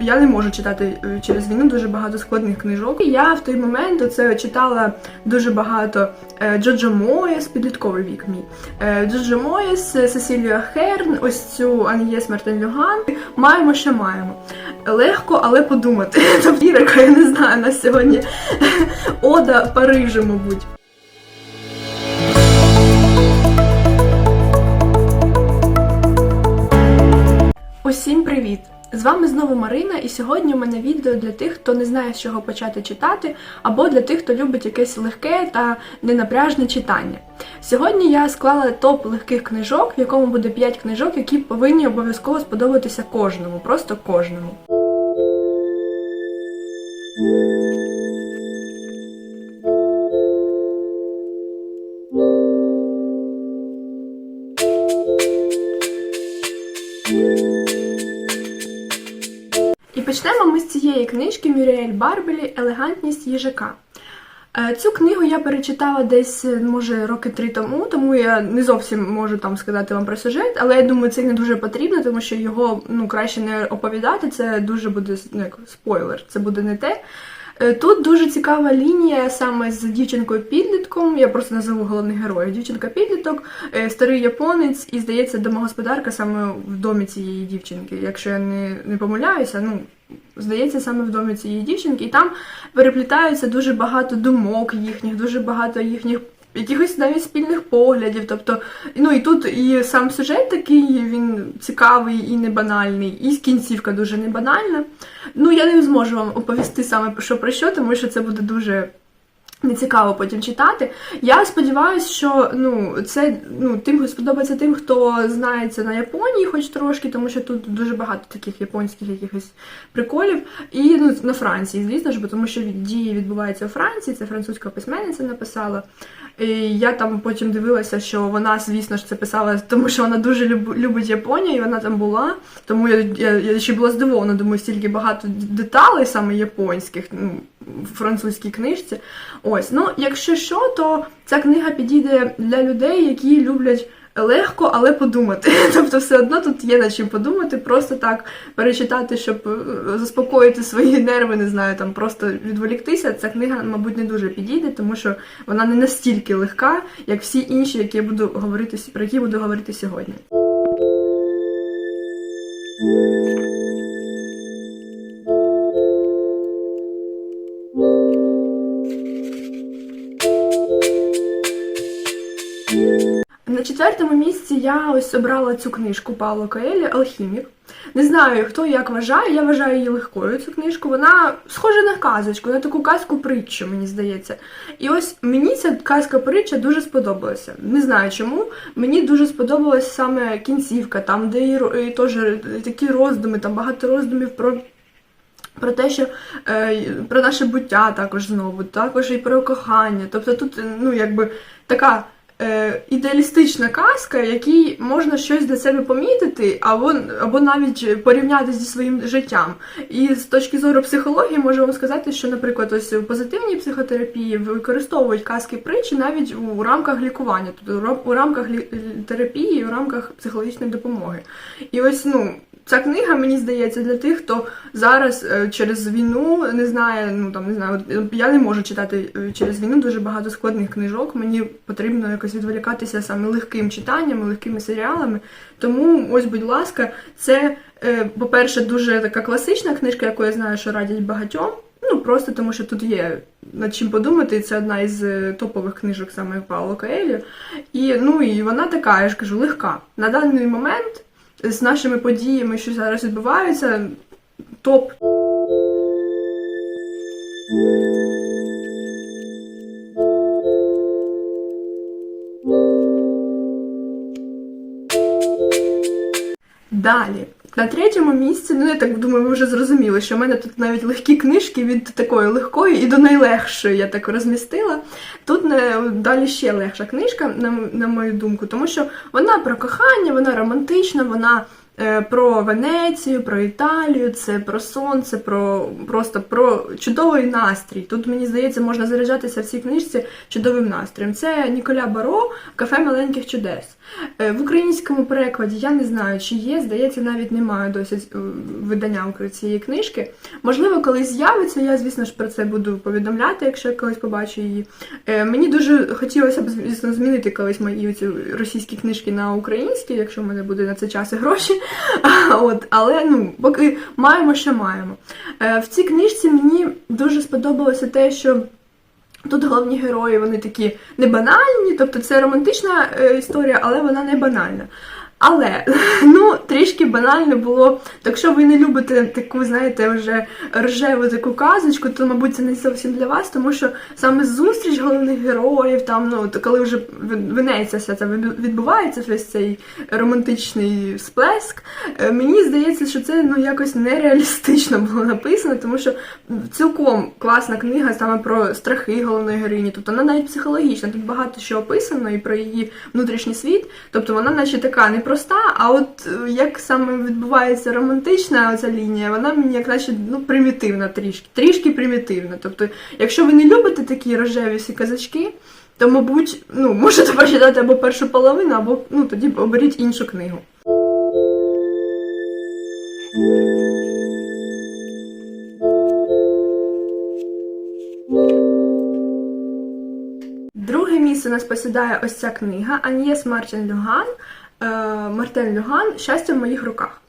я не можу читати е, через війну дуже багато складних книжок. Я в той момент оце читала дуже багато е, Джоджо Моєс, підлітковий вік мій. Е, Джоджо Моєс, е, Сесілія Херн, ось цю Анієс Мартин Люган. Маємо, що маємо. Легко, але подумати. Тобто, Ірика, я не знаю, на сьогодні Ода Парижу, мабуть. Усім привіт! З вами знову Марина, і сьогодні у мене відео для тих, хто не знає, з чого почати читати, або для тих, хто любить якесь легке та ненапряжне читання. Сьогодні я склала топ легких книжок, в якому буде 5 книжок, які повинні обов'язково сподобатися кожному, просто кожному. І почнемо ми з цієї книжки Мюріель Барбелі Елегантність їжака. Е, Цю книгу я перечитала десь, може, роки три тому, тому я не зовсім можу там сказати вам про сюжет, але я думаю, це не дуже потрібно, тому що його ну, краще не оповідати, це дуже буде ну, як спойлер, це буде не те. Е, Тут дуже цікава лінія саме з дівчинкою-підлітком. Я просто назову головних героїв. Дівчинка-підліток, е, старий японець, і здається, домогосподарка саме в домі цієї дівчинки. Якщо я не, не помиляюся, ну здається, саме в домі цієї дівчинки. І там переплітаються дуже багато думок їхніх, дуже багато їхніх. Якихось навіть спільних поглядів, тобто, ну і тут і сам сюжет такий, він цікавий і не банальний, і кінцівка дуже не банальна. Ну, я не зможу вам оповісти саме що про що, тому що це буде дуже нецікаво потім читати. Я сподіваюся, що ну, це ну, тим сподобається тим, хто знається на Японії, хоч трошки, тому що тут дуже багато таких японських якихось приколів. І ну, на Франції, звісно ж, бо тому що дії відбуваються у Франції, це французька письменниця написала. І я там потім дивилася, що вона, звісно ж, це писала, тому що вона дуже люб- любить Японію, і вона там була. Тому я, я, я ще була здивована, думаю, стільки багато деталей саме японських ну, французькій книжці. Ось, ну якщо що, то ця книга підійде для людей, які люблять. Легко, але подумати. Тобто, все одно тут є над чим подумати, просто так перечитати, щоб е, заспокоїти свої нерви, не знаю, там просто відволіктися. Ця книга, мабуть, не дуже підійде, тому що вона не настільки легка, як всі інші, які я буду говорити, про які буду говорити сьогодні. Четвертому місці я ось обрала цю книжку Павло Коелі Алхімік. Не знаю, хто як вважає, я вважаю її легкою цю книжку. Вона схожа на казочку, на таку казку притчу, мені здається. І ось мені ця казка притча дуже сподобалася. Не знаю чому. Мені дуже сподобалась саме кінцівка, там, де і, і теж такі роздуми, там багато роздумів про. Про те, що е, про наше буття також знову, також і про кохання. Тобто тут, ну, якби така е, ідеалістична казка, якій можна щось для себе помітити, або, або навіть порівняти зі своїм життям. І з точки зору психології можу вам сказати, що, наприклад, ось в позитивній психотерапії використовують казки притчі навіть у рамках лікування, тобто у рамках терапії, у рамках психологічної допомоги. І ось, ну. Ця книга, мені здається, для тих, хто зараз е, через війну не знає, ну там не знаю, я не можу читати е, через війну дуже багато складних книжок. Мені потрібно якось відволікатися саме легким читанням, легкими серіалами. Тому, ось, будь ласка, це, е, по-перше, дуже така класична книжка, яку я знаю, що радять багатьом. Ну просто тому, що тут є над чим подумати. і Це одна із е, топових книжок саме Пауло Коелі. І ну і вона така, я ж кажу, легка. На даний момент з нашими подіями, що зараз відбуваються, топ. Далі. На третьому місці, ну я так думаю, ви вже зрозуміли, що в мене тут навіть легкі книжки від такої легкої і до найлегшої я так розмістила. Тут не, далі ще легша книжка, на, на мою думку, тому що вона про кохання, вона романтична, вона про Венецію, про Італію, це про сонце, про просто про чудовий настрій. Тут мені здається, можна заряджатися в цій книжці чудовим настроєм. Це Ніколя Баро Кафе маленьких чудес. Е, В українському перекладі я не знаю, чи є, здається, навіть немає досі е, видання цієї книжки. Можливо, колись з'явиться, я, звісно ж, про це буду повідомляти, якщо я колись побачу її. Е, Мені дуже хотілося б, звісно, змінити колись мої ці російські книжки на українські, якщо в мене буде на це час і гроші. От, але ну, поки маємо, що маємо. Е, В цій книжці мені дуже сподобалося те, що. Тут головні герої, вони такі не банальні, тобто це романтична е, історія, але вона не банальна. Але ну трішки банально було. Так що ви не любите таку, знаєте, вже рожеву таку казочку, то мабуть це не зовсім для вас, тому що саме зустріч головних героїв, там ну то коли вже В- Венеція вся це відбувається, весь цей романтичний сплеск. е, Мені здається, що це ну якось нереалістично було написано, тому що цілком класна книга саме про страхи головної героїні. Тобто вона навіть психологічна. Тут багато що описано і про її внутрішній світ. Тобто вона, наче така непроста, а от е, як саме відбувається романтична ця лінія, вона мені як наче ну примітивна трішки, трішки примітивна. Тобто, якщо ви не любите такі рожеві всі казачки. То, мабуть, ну, можете прочитати або першу половину, або ну, тоді оберіть іншу книгу. Друге місце у нас посідає ось ця книга Аньєс Мартін Люган, Мартен Люган Щастя в моїх руках.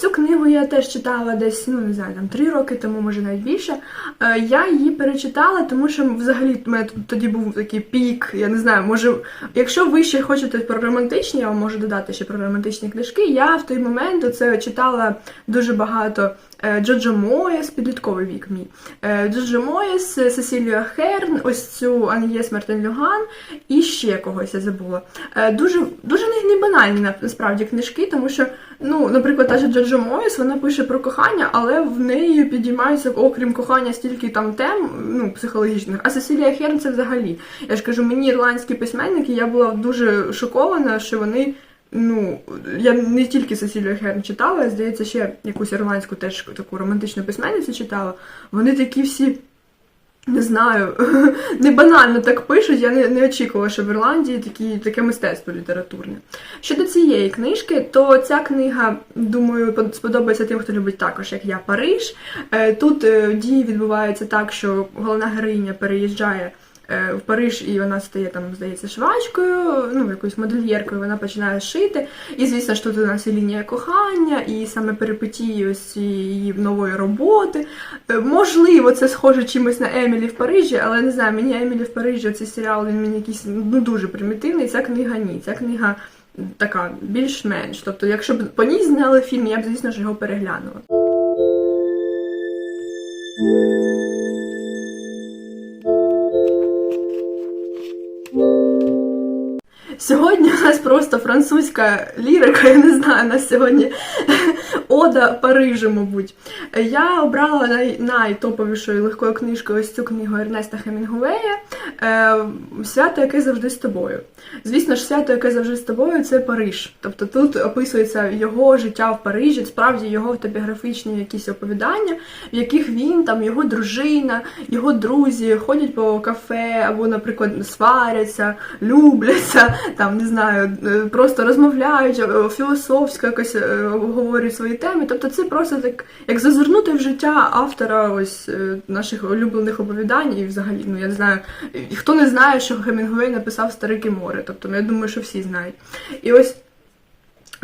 Цю книгу я теж читала десь, ну не знаю, там три роки тому, може навіть більше. Е, Я її перечитала, тому що взагалі в мене тоді був такий пік. Я не знаю, може, якщо ви ще хочете про романтичні, я вам можу додати ще про романтичні книжки. Я в той момент оце читала дуже багато е, Джоджо Моєс, підлітковий вік мій. Е, Джоджо Моєс, Сесілія Херн, ось цю Ан'єс Мартин Люган і ще когось я забула. Е, Дуже, дуже не банальні насправді книжки, тому що, ну, наприклад, та же Джоджо Моєс, вона пише про кохання, але в неї підіймаються, окрім кохання, стільки там тем ну, психологічних. А Сесілія Херн це взагалі. Я ж кажу, мені ірландські письменники, я була дуже шокована, що вони. Ну, я не тільки Сесілію Херн читала, здається, ще якусь ірландську теж таку романтичну письменницю читала. Вони такі всі, не знаю, не банально так пишуть. Я не, не очікувала, що в Ірландії такі, таке мистецтво літературне. Щодо цієї книжки, то ця книга, думаю, под- сподобається тим, хто любить також, як я, Париж. Е, Тут е, дії відбуваються так, що головна героїня переїжджає в Париж, і вона стає там, здається, швачкою, ну, якоюсь модельєркою, вона починає шити. І, звісно ж, тут у нас і лінія кохання, і саме перипетії ось її нової роботи. Е, Можливо, це схоже чимось на Емілі в Парижі, але не знаю, мені Емілі в Парижі цей серіал він мені якийсь ну, дуже примітивний. Ця книга ні. Ця книга така більш-менш. Тобто, якщо б по ній зняли фільм, я б, звісно ж, його переглянула. Сьогодні у нас просто французька лірика, я не знаю, у нас сьогодні Ода Парижу, мабуть. Я обрала най- найтоповішою легкою книжкою ось цю книгу Ернеста Хемінгуея е, Свято, яке завжди з тобою. Звісно ж, свято, яке завжди з тобою, це Париж. Тобто тут описується його життя в Парижі, справді його автобіографічні якісь оповідання, в яких він, там, його дружина, його друзі ходять по кафе або, наприклад, сваряться, любляться, там не знаю, е, просто розмовляють, е, філософсько якось е, обговорюють свої теми. Тобто це просто так, як зазирнути в життя автора ось е, наших улюблених оповідань, і взагалі, ну я не знаю, хто не знає, що Гемінгуей написав Старике море. Тобто, ну, я думаю, що всі знають. І ось.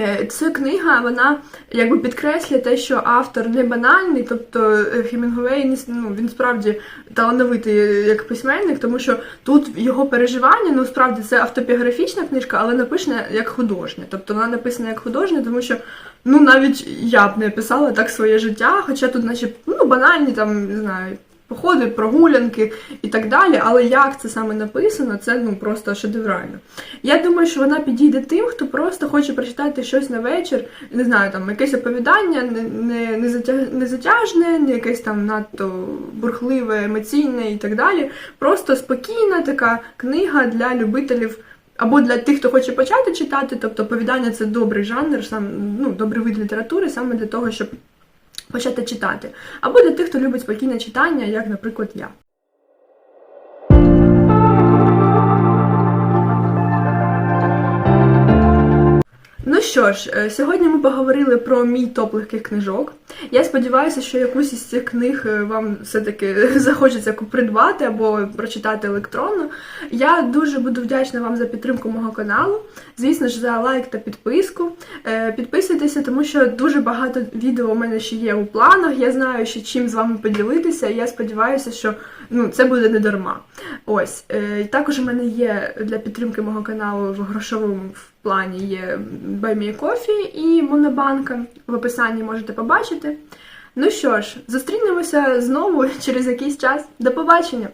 Е, Ця книга вона якби підкреслює те, що автор не банальний, тобто е, Хемінгуей ну, він справді талановитий як письменник, тому що тут його переживання, ну справді це автобіографічна книжка, але написана як художня. Тобто вона написана як художня, тому що ну навіть я б не писала так своє життя, хоча тут, наче, ну банальні там не знаю. Походи, прогулянки і так далі, але як це саме написано, це ну просто шедеврально. Я думаю, що вона підійде тим, хто просто хоче прочитати щось на вечір, не знаю, там якесь оповідання, не, не, не, затяг, не затяжне, не якесь там надто бурхливе, емоційне і так далі. Просто спокійна така книга для любителів або для тих, хто хоче почати читати, тобто оповідання це добрий жанр, сам ну, добрий вид літератури, саме для того, щоб почати читати. Або для тих, хто любить спокійне читання, як, наприклад, я. Що ж, е, сьогодні ми поговорили про мій топ легких книжок. Я сподіваюся, що якусь із цих книг е, вам все-таки захочеться придбати або прочитати електронно. Я дуже буду вдячна вам за підтримку мого каналу. Звісно ж, за лайк та підписку. Е, Підписуйтеся, тому що дуже багато відео у мене ще є у планах. Я знаю, що чим з вами поділитися, і я сподіваюся, що ну, це буде не дарма. Ось також у мене є для підтримки мого каналу в грошовому плані є Баймі Coffee і Монобанка. В описанні можете побачити. Ну що ж, зустрінемося знову через якийсь час. До побачення!